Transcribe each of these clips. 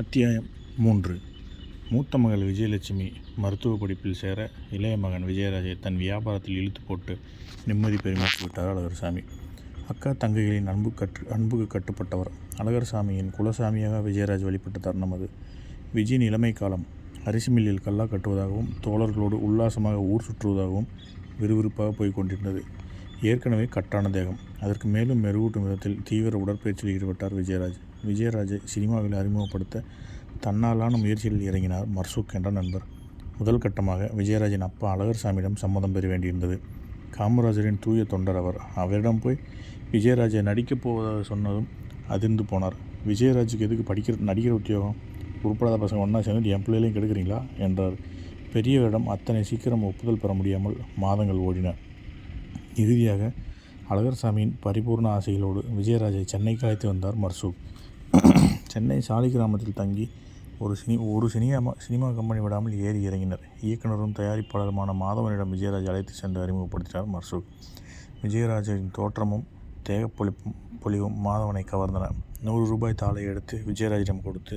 அத்தியாயம் மூன்று. மூத்த மகள் விஜயலட்சுமி மருத்துவ படிப்பில் சேர இளைய மகன் விஜயராஜை தன் வியாபாரத்தில் இழுத்து போட்டு நிம்மதி பெருமிச்சு விட்டார் அழகர்சாமி. அக்கா தங்கைகளின் அன்பு கற்று அன்புக்கு கட்டுப்பட்டவர். அழகர்சாமியின் குலசாமியாக விஜயராஜ் வழிபட்ட தருணம் அது. விஜயின் இளமை காலம் அரிசி மில்லில் கல்லா கட்டுவதாகவும் தோழர்களோடு உல்லாசமாக ஊர் சுற்றுவதாகவும் விறுவிறுப்பாக போய்க் கொண்டிருந்தது. ஏற்கனவே கட்டான தேகம். அதற்கு மேலும் மெருகூட்டும் விதத்தில் தீவிர உடற்பயிற்சியில் ஈடுபட்டார் விஜயராஜ். விஜயராஜை சினிமாவில் அறிமுகப்படுத்த தன்னாலான முயற்சியில் இறங்கினார் மர்சூக் என்ற நண்பர். முதல் கட்டமாக விஜயராஜின் அப்பா அழகர்சாமியிடம் சம்மதம் பெற வேண்டியிருந்தது. காமராஜரின் தூய தொண்டர் அவர். அவரிடம் போய் விஜயராஜை நடிக்கப் போவதாக சொன்னதும் அதிர்ந்து போனார். விஜயராஜுக்கு எதுக்கு படிக்கிற நடிக்கிற உத்தியோகம்? உருப்படாத பசங்க ஒன்றா சேர்ந்து என் பிள்ளைகளையும் கெடுக்கிறீங்களா? என்றார். பெரியவரிடம் அத்தனை சீக்கிரம் ஒப்புதல் பெற முடியாமல் மாதங்கள் ஓடின. இறுதியாக அழகர் சாமியின் பரிபூர்ண ஆசைகளோடு விஜயராஜை சென்னைக்கு அழைத்து வந்தார் மர்சூக் சென்னை சாலி கிராமத்தில் தங்கி ஒரு சினி ஒரு சினிமா சினிமா கம்பெனி விடாமல் ஏறி இறங்கினர். இயக்குனரும் தயாரிப்பாளருமான மாதவனிடம் விஜயராஜ் அழைத்து சென்று அறிமுகப்படுத்தினார் மர்சூக் விஜயராஜின் தோற்றமும் தேகப்பொழிப்பும் பொலிவும் மாதவனை கவர்ந்தன. நூறு ரூபாய் தாளை எடுத்து விஜயராஜிடம் கொடுத்து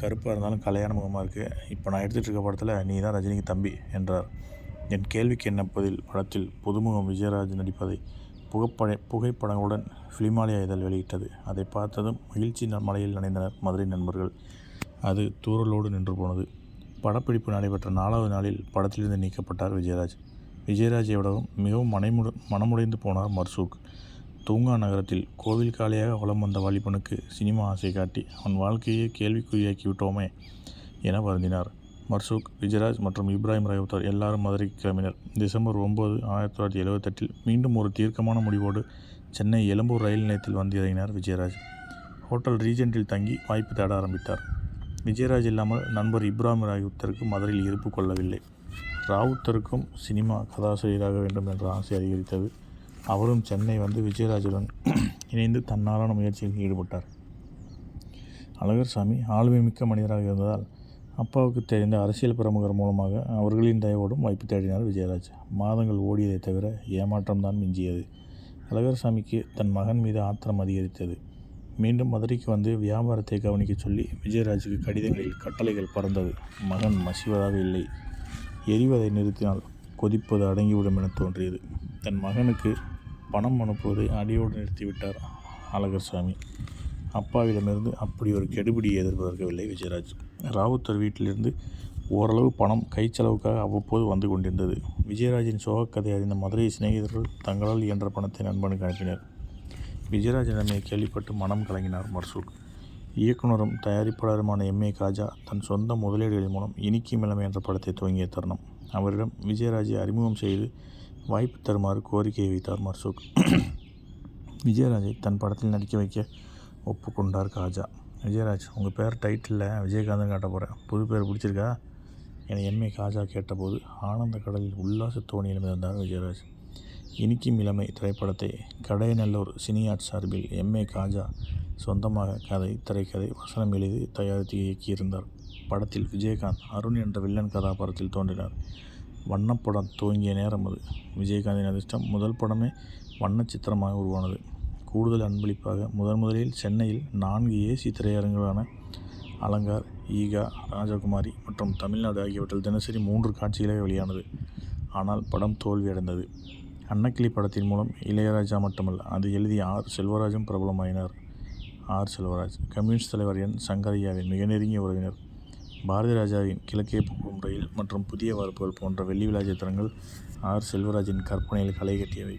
கருப்பாக இருந்தாலும் கல்யாண முகமாக இருக்குது இப்போ நான் எடுத்துகிட்டு இருக்க படத்தில் நீ தான் ரஜினிக்கு தம்பி என்றார். என் கேள்விக்கு என்ன பதில்? படத்தில் புதுமுகம் விஜயராஜ் நடிப்பதை புகைப்பட புகைப்படங்களுடன் ஃபிலிமாலயா இதழ் வெளியிட்டது. அதை பார்த்ததும் மகிழ்ச்சி மலையில் நனைந்தனர் மதுரை நண்பர்கள். அது தூரலோடு நின்று போனது. படப்பிடிப்பு நடைபெற்ற நாலாவது நாளில் படத்திலிருந்து நீக்கப்பட்டார் விஜயராஜ். விஜயராஜை விடவும் மிகவும் மனைமுட மனமுடைந்து போனார் மர்சூக். தூங்கா நகரத்தில் கோவில் காலியாக வலம் வந்த வாலிபனுக்கு சினிமா ஆசை காட்டி அவன் வாழ்க்கையை கேள்விக்குறியாக்கி விட்டோமே என வருந்தினார். மர்சூக் விஜயராஜ் மற்றும் இப்ராஹிம் ரஹப்தார் எல்லாரும் மதுரைக்கு கிளம்பினர். டிசம்பர் ஒம்பது ஆயிரத்தி தொள்ளாயிரத்தி எழுபத்தெட்டில் மீண்டும் ஒரு தீர்க்கமான முடிவோடு சென்னை எழும்பூர் ரயில் நிலையத்தில் வந்து இறங்கினார் விஜயராஜ். ஹோட்டல் ரீஜென்ட்டில் தங்கி வாய்ப்பு தேட ஆரம்பித்தார். விஜயராஜ் இல்லாமல் நண்பர் இப்ராஹிம் ராவுத்தருக்கு மதுரையில் இருப்பு கொள்ளவில்லை. ராவுத்தருக்கும் சினிமா கதாசிரியராக வேண்டும் என்ற ஆசை அதிகரித்தது. அவரும் சென்னை வந்து விஜயராஜுடன் இணைந்து தன்னாலான முயற்சியில் ஈடுபட்டார். அழகர்சாமி ஆளுமை மிக்க மனிதராக இருந்ததால் அப்பாவுக்கு தெரிந்த அரசியல் பிரமுகர் மூலமாக அவர்களின் தயவோடும் வாய்ப்பு தேடினார் விஜயராஜ். மாதங்கள் ஓடியதை தவிர ஏமாற்றம் தான் மிஞ்சியது. அழகர்சாமிக்கு தன் மகன் மீது ஆத்திரம் அதிகரித்தது. மீண்டும் மதுரைக்கு வந்து வியாபாரத்தை கவனிக்க சொல்லி விஜயராஜுக்கு கடிதங்களில் கட்டளைகள் பறந்தது. மகன் மசிவதாக இல்லை. எரிவதை நிறுத்தினால் கொதிப்பது அடங்கிவிடும் என தோன்றியது. தன் மகனுக்கு பணம் அனுப்புவதை அடியோடு நிறுத்திவிட்டார் அழகர்சாமி. அப்பாவிடமிருந்து அப்படி ஒரு கெடுபிடியை எதிர்பார்க்கவில்லை விஜயராஜ். ராவுத்தர் வீட்டிலிருந்து ஓரளவு பணம் கை செலவுக்காக அவ்வப்போது வந்து கொண்டிருந்தது. விஜயராஜின் சோகக்கதை அறிந்த மதுரை சிநேகிதர்கள் தங்களால் இயன்ற பணத்தை நண்பனுக்கு அனுப்பினர். விஜயராஜ் நிலைமையை கேள்விப்பட்டு மனம் கலங்கினார் மர்சூக் இயக்குனரும் தயாரிப்பாளருமான எம் ஏ காஜா தன் சொந்த முதலீடுகளின் மூலம் இனிக்கி மிளமை என்ற படத்தை துவங்கிய தருணம். அவரிடம் விஜயராஜை அறிமுகம் செய்து வாய்ப்பு தருமாறு கோரிக்கையை வைத்தார் மர்சூக் விஜயராஜை தன் படத்தில் நடிக்க வைக்க ஒப்புக்கொண்டார் காஜா. விஜயராஜ் உங்கள் பேர் டைட்டிலில் விஜயகாந்தன் காட்ட போகிறேன் புது பேர் பிடிச்சிருக்கா? என எம்ஏ காஜா கேட்டபோது ஆனந்த கடலில் உல்லாச தோணியில் இருந்தார் விஜயராஜ். இனிக்கும் இளமை திரைப்படத்தை கடையநல்லூர் சினியாட் சார்பில் எம்ஏ காஜா சொந்தமாக கதை திரைக்கதை வசனம் எழுதி தயாரித்து இயக்கியிருந்தார். படத்தில் விஜயகாந்த் அருண் என்ற வில்லன் கதாபாத்திரத்தில் தோன்றினார். வண்ணப்படம் துவங்கிய நேரம் அது. விஜயகாந்தின் அதிர்ஷ்டம் முதல் படமே வண்ண சித்திரமாக உருவானது. கூடுதல் அன்பளிப்பாக முதன் முதலில் சென்னையில் நான்கு ஏசி திரையரங்குகளான அலங்கார் ஈகா ராஜகுமாரி மற்றும் தமிழ்நாடு ஆகியவற்றில் தினசரி மூன்று காட்சிகளே வெளியானது. ஆனால் படம் தோல்வியடைந்தது. அன்னக்கிளி படத்தின் மூலம் இளையராஜா மட்டுமல்ல அது எழுதிய ஆர். செல்வராஜும் பிரபலமாயினார். ஆர். செல்வராஜ் கம்யூனிஸ்ட் தலைவர் என். சங்கரையாவின் மிக நெருங்கிய உறவினர். பாரதி ராஜாவின் கிழக்கே போகும் ரயில் மற்றும் புதிய வார்ப்புகள் போன்ற வெள்ளி விழா சித்திரங்கள் ஆர். செல்வராஜின் கற்பனையில் களை கட்டியவை.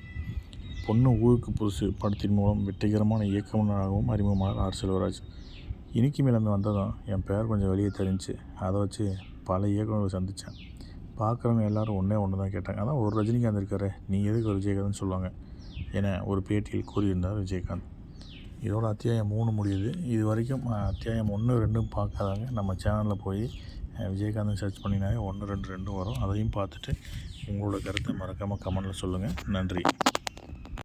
பொண்ணு ஊருக்கு புதுசு படத்தின் மூலம் வெற்றிகரமான இயக்குநராகவும் அறிமுகமான ஆர் செல்வராஜ். இனிக்கு மேலேருந்து வந்ததும் என் பேர் கொஞ்சம் வெளியே தெரிஞ்சு அதை வச்சு பல இயக்குநர்களை சந்தித்தேன். பார்க்குறவங்க எல்லோரும் ஒன்றே ஒன்று தான் கேட்டாங்க. அதான் ஒரு ரஜினிகாந்த் இருக்காரு நீ எதுக்கு ஒரு விஜயகாந்த்னு சொல்லுவாங்க என ஒரு பேட்டியில் கூறியிருந்தார் விஜயகாந்த். இதோட அத்தியாயம் மூணு முடியுது. இது வரைக்கும் அத்தியாயம் ஒன்று ரெண்டும் பார்க்காதாங்க நம்ம சேனலில் போய் விஜயகாந்த் சர்ச் பண்ணினாவே ஒன்று ரெண்டு ரெண்டும் வரும். அதையும் பார்த்துட்டு உங்களோட கருத்தை மறக்காமல் கமெண்டில் சொல்லுங்கள் நன்றி.